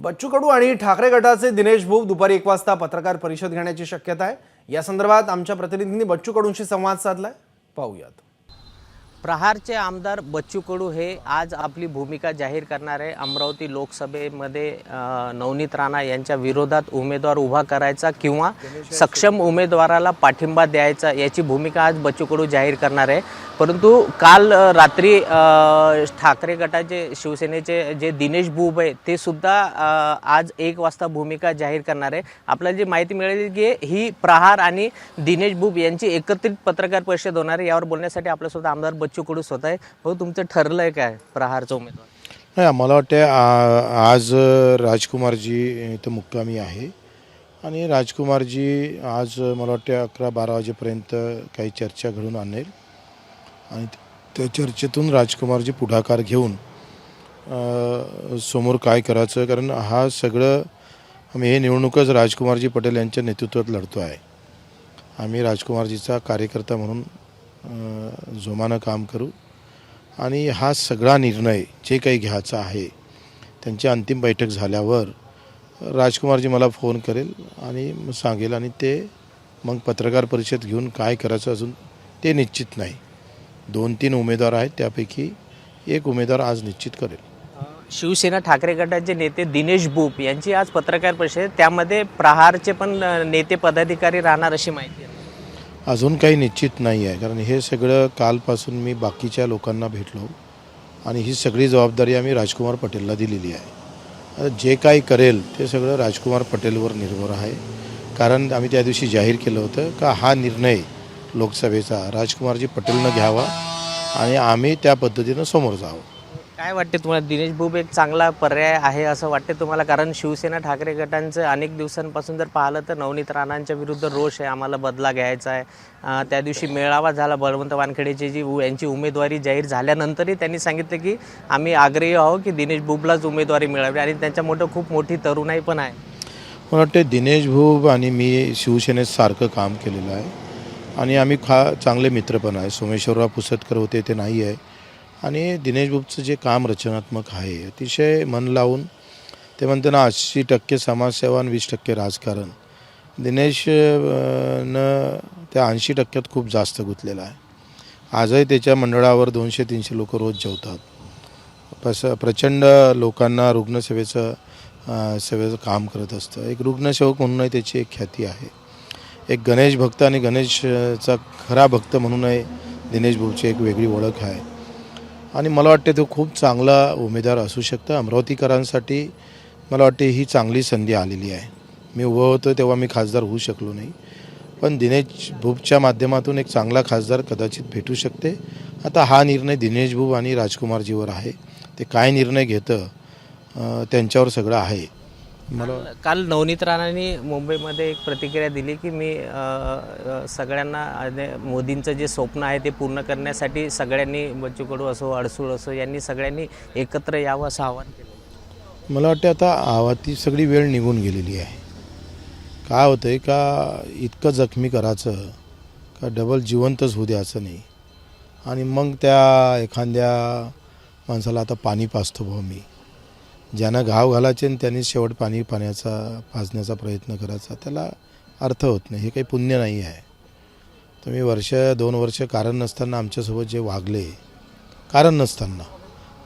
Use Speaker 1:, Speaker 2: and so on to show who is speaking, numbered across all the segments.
Speaker 1: बच्चू कडू आणि ठाकरे गटाचे दिनेश भोग दुपारी एक वाजता पत्रकार परिषद घेण्याची शक्यता आहे. या संदर्भात आमच्या प्रतिनिधींनी बच्चू कडूंशी संवाद साधलाय. पाहूयात.
Speaker 2: प्रहारचे आमदार बच्चू कडू हे आज आपली भूमिका जाहीर करणार आहे. अमरावती लोकसभेमध्ये नवनीत राणा यांच्या विरोधात उमेदवार उभा करायचा किंवा सक्षम उमेदवाराला पाठिंबा द्यायचा याची भूमिका आज बच्चू कडू जाहीर करणार आहे. परंतु काल रात्री ठाकरे गटाचे शिवसेनेचे जे दिनेश बुब आहे ते सुद्धा आज एक वाजता भूमिका जाहीर करणार आहे. आपल्याला जी माहिती मिळेल की ही प्रहार आणि दिनेश बुब यांची एकत्रित पत्रकार परिषद होणार आहे. यावर बोलण्यासाठी आपल्यासोबत आमदार बच्चू कडू स्वतः आहे. भाऊ तुमचं ठरलं आहे काय प्रहारचं उमेदवार?
Speaker 3: नाही मला वाटते आ- आज राजकुमारजी इथं मुक्कामी आहे. आणि राजकुमारजी आज मला वाटते अकरा बारा वाजेपर्यंत काही चर्चा घडून आणेल. आणि त्या चर्चेतून राजकुमारजी पुढाकार घेऊन समोर काय करायचं? कारण हा सगळं आम्ही हे निवडणूकच राजकुमारजी पटेल यांच्या नेतृत्वात लढतो आहे आम्ही राजकुमारजीचा कार्यकर्ता म्हणून जोमानं काम करू. आणि हा सगळा निर्णय जे काही घ्यायचा आहे त्यांची अंतिम बैठक झाल्यावर राजकुमारजी मला फोन करेल आणि मग सांगेल आणि ते मग पत्रकार परिषद घेऊन काय करायचं अजून ते निश्चित नाही. दोन तीन उमेदवार आहेत त्यापैकी एक उमेदवार आज निश्चित करेल.
Speaker 2: शिवसेना ठाकरे गटाचे नेते दिनेश बुप यांची आज पत्रकार परिषद त्यामध्ये प्रहारचे पण नेते पदाधिकारी राहणार अशी माहिती आहे.
Speaker 3: अजून काही निश्चित नाही आहे. कारण हे सगळं कालपासून मी बाकीच्या लोकांना भेटलो आणि ही सगळी जबाबदारी आम्ही राजकुमार पटेलला दिलेली आहे. जे काही करेल ते सगळं राजकुमार पटेलवर निर्भर आहे. कारण आम्ही त्या दिवशी जाहीर केलं होतं का हा निर्णय लोकसभेचा राजकुमारजी पटेलनं घ्यावा आणि आम्ही त्या पद्धतीनं समोर जावं.
Speaker 2: काय वाटते तुम्हाला? दिनेश बुब एक चांगला पर्याय आहे असं वाटते तुम्हाला? कारण शिवसेना ठाकरे गटांचं अनेक दिवसांपासून जर पाहिलं तर नवनीत राणांच्या विरुद्ध रोष आहे. आम्हाला बदला घ्यायचा आहे. त्या दिवशी मेळावा झाला बळवंत वानखेडेची जी उ- यांची उमेदवारी जाहीर झाल्यानंतरही त्यांनी सांगितलं की आम्ही आग्रही आहोत की दिनेश बुबलाच उमेदवारी मिळावी आणि त्यांच्या मोठं खूप मोठी तरुणाई पण आहे.
Speaker 3: मला वाटते दिनेश भूब आणि मी शिवसेनेत सारखं काम केलेलं आहे. आणि आम्ही खा चांगले मित्र पण आहे. सोमेश्वरराव पुसतकर होते ते नाही आहे. आणि दिनेश भूबचं जे काम रचनात्मक आहे अतिशय मन लावून ते म्हणते ना ऐंशी टक्के समाजसेवा आणि वीस टक्के राजकारण. दिनेश न त्या ऐंशी टक्क्यात खूप जास्त गुंतलेला आहे. आजही त्याच्या मंडळावर दोनशे तीनशे लोक रोज जेवतात. पस प्रचंड लोकांना रुग्णसेवेचं सेवेचं काम करत असतं. एक रुग्णसेवक म्हणूनही त्याची एक ख्याती आहे. एक गणेश भक्त आणि गणेशचा खरा भक्त म्हणूनही दिनेश भाऊची एक वेगळी ओळख आहे. आणि मला वाटते तो खूप चांगला उमेदवार असू शकतं. अमरावतीकरांसाठी मला वाटते ही चांगली संधी आलेली आहे. मी उभं होतो तेव्हा मी खासदार होऊ शकलो नाही. पण दिनेश भूपच्या माध्यमातून एक चांगला खासदार कदाचित भेटू शकते. आता हा निर्णय दिनेश भूप आणि राजकुमारजीवर आहे. ते काय निर्णय घेतं त्यांच्यावर सगळं आहे. मला
Speaker 2: काल नवनीत राणांनी मुंबईमध्ये एक प्रतिक्रिया दिली की मी सगळ्यांना मोदींचं जे स्वप्न आहे ते पूर्ण करण्यासाठी सगळ्यांनी बच्चू कडू असो अडसूळ असो यांनी सगळ्यांनी एकत्र यावं असं आवाहन केलं.
Speaker 3: मला वाटतं आता आवा ती सगळी वेळ निघून गेलेली आहे. काय होतं आहे का इतकं जखमी करायचं का डबल जिवंतच होऊ द्यायचं नाही. आणि मग त्या एखाद्या माणसाला आता पाणी पाजतो भाऊ मी. ज्यांना घाव घालायचे आणि त्यांनी शेवट पाणी पाण्याचा पाजण्याचा प्रयत्न करायचा त्याला अर्थ होत नाही. हे काही पुण्य नाही आहे. तुम्ही वर्ष दोन वर्ष कारण नसताना आमच्यासोबत जे वागले कारण नसताना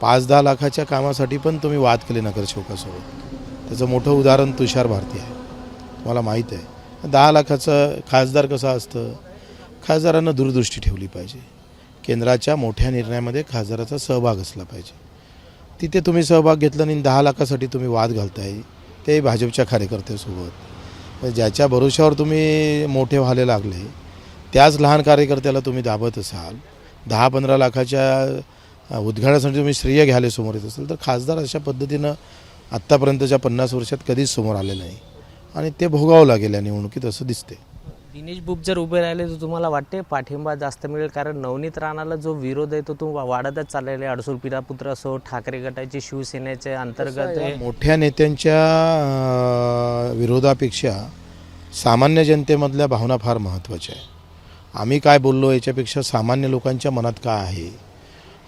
Speaker 3: पाच दहा लाखाच्या कामासाठी पण तुम्ही वाद केले नगरसेवकासोबत त्याचं मोठं उदाहरण तुषार भारती आहे. तुम्हाला माहीत आहे. दहा लाखाचं खासदार कसं असतं? खासदारांना दूरदृष्टी ठेवली पाहिजे. केंद्राच्या मोठ्या निर्णयामध्ये खासदाराचा सहभाग असला पाहिजे. तिथे तुम्ही सहभाग घेतला आणि दहा लाखासाठी तुम्ही वाद घालताय. ते भाजपच्या कार्यकर्त्यासोबत. ज्याच्या भरोश्यावर तुम्ही मोठे व्हायला लागले त्याच लहान कार्यकर्त्याला तुम्ही दाबत असाल दहा पंधरा लाखाच्या उद्घाटनासाठी तुम्ही श्रेय घ्यायला समोर येत असाल तर खासदार अशा पद्धतीनं आत्तापर्यंतच्या पन्नास वर्षात कधीच समोर आले नाही. आणि ते भोगावं लागेल या निवडणुकीत असं दिसते
Speaker 2: दिनेश बुब जर उभे राहिले तर तुम्हाला वाटते पाठिंबा जास्त मिळेल? कारण नवनीत राणाला जो विरोध आहे तो तो वाढतच चाललेला आहे. अडसूळ पिरापुत्र असो ठाकरे गटाचे शिवसेनेचे अंतर्गत.
Speaker 3: मोठ्या नेत्यांच्या विरोधापेक्षा सामान्य जनतेमधल्या भावना फार महत्त्वाच्या आहे आम्ही काय बोललो याच्यापेक्षा सामान्य लोकांच्या मनात काय आहे?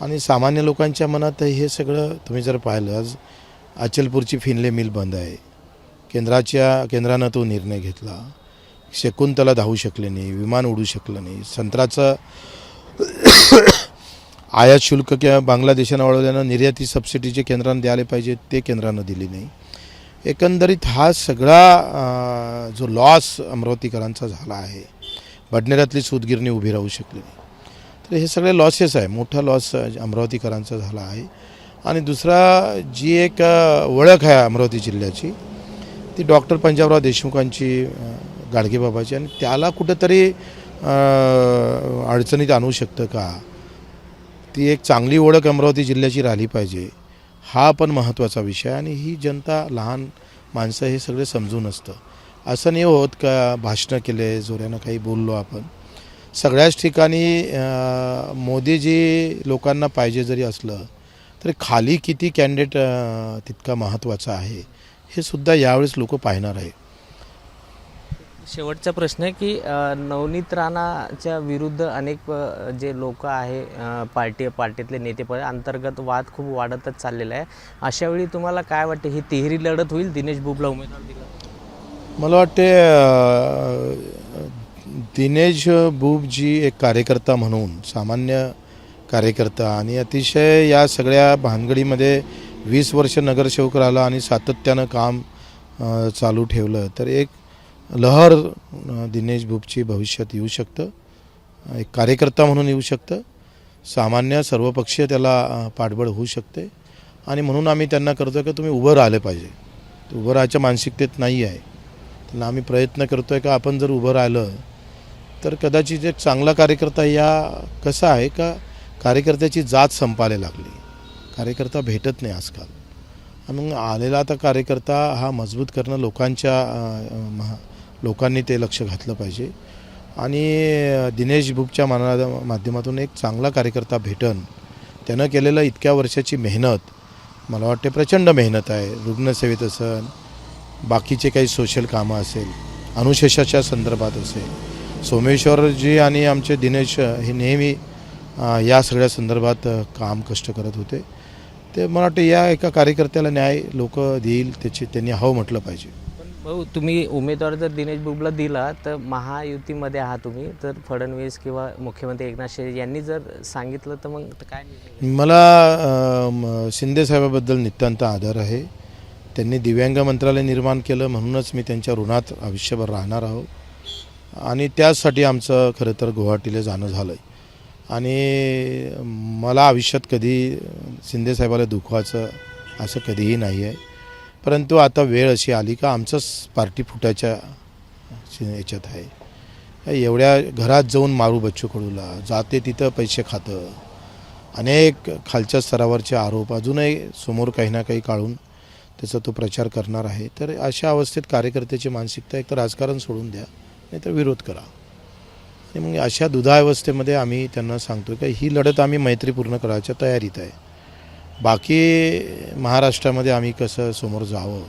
Speaker 3: आणि सामान्य लोकांच्या मनात हे सगळं तुम्ही जर पाहिलं आज अचलपूरची फिनले मिल बंद आहे. केंद्राच्या केंद्रानं तो निर्णय घेतला. शकुंतला धावू शकले नाही विमान उडू शकलं नाही. संत्राचं आयात शुल्क किंवा बांगलादेशानं वाढवल्यानं निर्याती सबसिडी जे केंद्रानं द्यायला पाहिजे ते केंद्रानं दिली नाही. एकंदरीत हा सगळा जो लॉस अमरावतीकरांचा झाला आहे बडनेऱ्यातली सूतगिरणी उभी राहू शकली नाही. तर हे सगळे लॉसेस आहे मोठा लॉस अमरावतीकरांचा झाला आहे. आणि दुसरा जी एक ओळख आहे अमरावती जिल्ह्याची ती डॉक्टर पंजाबराव देशमुखांची गाडगेबाबाची आणि त्याला कुठंतरी अडचणीत आणू शकतं का? ती एक चांगली ओळख अमरावती जिल्ह्याची राहिली पाहिजे. हा पण महत्त्वाचा विषय आणि ही जनता लहान माणसं हे सगळे समजून असतं. असं नाही होत का भाषणं केले जोऱ्यानं काही बोललो आपण. सगळ्याच ठिकाणी मोदीजी लोकांना पाहिजे जरी असलं तरी खाली किती कॅन्डिडेट तितका महत्त्वाचा आहे हे सुद्धा यावेळेस लोक पाहणार आहे
Speaker 2: शेवटचा प्रश्न आहे की नवनीत राणाच्या विरुद्ध अनेक जे लोक आहे पार्टी पार्टीतले नेते पण अंतर्गत वाद खूप वाढतच चाललेला आहे. अशा वेळी तुम्हाला काय वाटते? ही तिहेरी लढत होईल? दिनेश बुबला उमेदवार
Speaker 3: मला वाटते दिनेश बुबजी एक कार्यकर्ता म्हणून सामान्य कार्यकर्ता आणि अतिशय या सगळ्या भानगडीमध्ये वीस वर्ष नगरसेवक राहिला आणि सातत्यानं काम चालू ठेवलं. तर एक लहर दिनेश भूपची भविष्यात येऊ शकतं. एक कार्यकर्ता म्हणून येऊ शकतं. सामान्य सर्वपक्षीय त्याला पाठबळ होऊ शकते. आणि म्हणून आम्ही त्यांना करतो की तुम्ही उभं राहिलं पाहिजे. उभं राहायच्या मानसिकतेत नाही आहे त्यांना आम्ही प्रयत्न करतो आहे का आपण जर उभं राहिलं तर कदाचित एक चांगला कार्यकर्ता या कसा आहे का कार्यकर्त्याची जात संपायला लागली. कार्यकर्ता भेटत नाही आजकाल. मग आलेला आता कार्यकर्ता हा मजबूत करणं लोकांच्या महा- लोकांनी ते लक्ष घातलं पाहिजे. आणि दिनेश बुकच्या माना माध्यमातून एक चांगला कार्यकर्ता भेटन त्यानं केलेलं इतक्या वर्षाची मेहनत मला वाटते प्रचंड मेहनत आहे. रुग्णसेवेत असेल बाकीचे काही सोशल कामं असेल अनुशेषाच्या संदर्भात असेल. सोमेश्वरजी आणि आमचे दिनेश हे नेहमी या सगळ्या संदर्भात काम कष्ट करत होते. ते मला वाटतं या एका कार्यकर्त्याला न्याय लोक देईल त्याची त्यांनी हवं म्हटलं पाहिजे.
Speaker 2: भाऊ तुम्ही उमेदवार जर दिनेश बुबला दिला तर महायुतीमध्ये आहात तुम्ही. तर फडणवीस किंवा मुख्यमंत्री एकनाथ शिंदे यांनी जर सांगितलं तर मग काय
Speaker 3: मला म, शिंदे साहेबाबद्दल नितांत आदर आहे. त्यांनी दिव्यांग मंत्रालय निर्माण केलं म्हणूनच मी त्यांच्या ऋणात आयुष्यभर राहणार आहोत आणि त्याचसाठी आमचं खरं तर गुवाहाटीला जाणं झालं आहे आणि मला आयुष्यात कधी शिंदे साहेबाला दुखवायचं असं कधीही नाही आहे परंतु आता वेळ अशी आली का आमचंच पार्टी फुटायच्या याच्यात आहे. एवढ्या घरात जाऊन मारू बच्चू कडूला. जाते तिथं पैसे खातं. अनेक खालच्या स्तरावरचे आरोप अजूनही समोर काही ना काही काढून त्याचा तो प्रचार करणार आहे. तर अशा अवस्थेत कार्यकर्त्याची मानसिकता एक तर राजकारण सोडून द्या नाहीतर विरोध करा. आणि मग अशा दुधावस्थेमध्ये आम्ही त्यांना सांगतो की ही लढत आम्ही मैत्रीपूर्ण करायच्या तयारीत आहे. बाकी महाराष्ट्रामध्ये आम्ही कसं समोर जावं?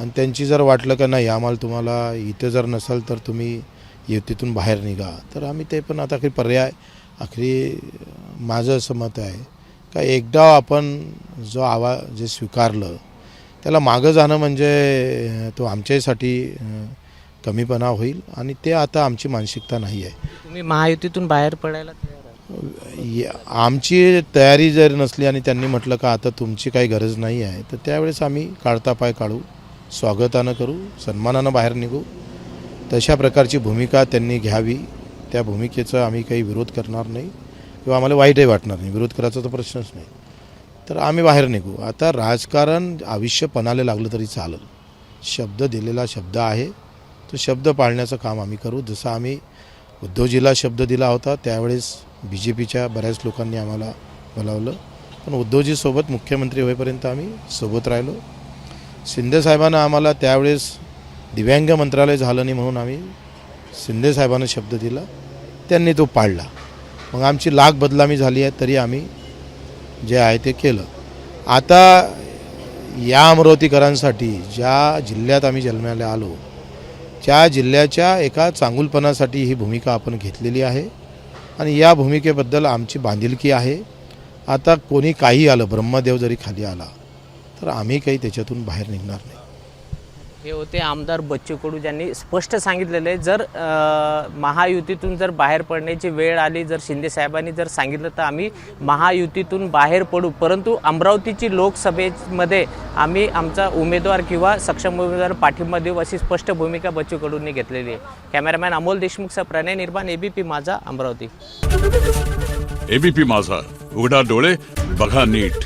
Speaker 3: आणि त्यांची जर वाटलं का नाही आम्हाला तुम्हाला इथे जर नसाल तर तुम्ही युतीतून बाहेर निघा. तर आम्ही ते पण आता काही पर्याय अखेरी माझं असं मत आहे का एकदा आपण जो आवाज जे स्वीकारलं त्याला मागं जाणं म्हणजे तो आमच्यासाठी कमीपणा होईल आणि ते आता आमची मानसिकता नाही आहे.
Speaker 2: तुम्ही महायुतीतून बाहेर पडायला
Speaker 3: आमची तयारी जर नसली आणि त्यांनी म्हटलं का आता तुमची काही गरज नाही आहे तर त्यावेळेस आम्ही काढता पाय काढू स्वागतानं करू सन्मानानं बाहेर निघू. तशा प्रकारची भूमिका त्यांनी घ्यावी. त्या भूमिकेचा आम्ही काही विरोध करणार नाही किंवा आम्हाला वाईटही वाटणार नाही. विरोध करायचा तर प्रश्नच नाही. तर आम्ही बाहेर निघू. आता राजकारण आयुष्य पणाला लागलं तरी चालेल. शब्द दिलेला शब्द आहे. तो शब्द पाळण्याचं काम आम्ही करू. जसं आम्ही उद्धवजीला शब्द दिला होता त्यावेळेस बी जे पीच्या बऱ्याच लोकांनी आम्हाला बोलावलं. पण उद्धवजीसोबत मुख्यमंत्री होईपर्यंत आम्ही सोबत राहिलो. शिंदेसाहेबांना आम्हाला त्यावेळेस दिव्यांग मंत्रालय झालं नाही म्हणून आम्ही शिंदेसाहेबांना शब्द दिला. त्यांनी तो पाळला मग आमची लाख बदलामी झाली आहे तरी आम्ही जे आहे ते केलं. आता या अमरावतीकरांसाठी ज्या जिल्ह्यात आम्ही जन्माला आलो त्या जिल्ह्याच्या एका चांगुलपणासाठी ही भूमिका आपण घेतलेली आहे. आणि या भूमिकेबद्दल आमची बांधिलकी आहे. आता कोणी काही आलं ब्रह्मदेव जरी खाली आला तर आम्ही काही त्याच्यातून बाहेर निघणार नाही.
Speaker 2: हे होते आमदार बच्चू कडू ज्यांनी स्पष्ट सांगितलेलं आहे. जर महायुतीतून जर बाहेर पडण्याची वेळ आली जर शिंदे साहेबांनी जर सांगितलं तर आम्ही महायुतीतून बाहेर पडू. परंतु अमरावतीची लोकसभेमध्ये आम्ही आमचा उमेदवार किंवा सक्षम उमेदवार पाठिंबा देऊ अशी स्पष्ट भूमिका बच्चू कडूंनी घेतलेली आहे. कॅमेरामॅन अमोल देशमुखचा प्रणय निर्माण एबीपी माझा अमरावती.
Speaker 4: एबीपी माझा. उघडा डोळे बघा नीट.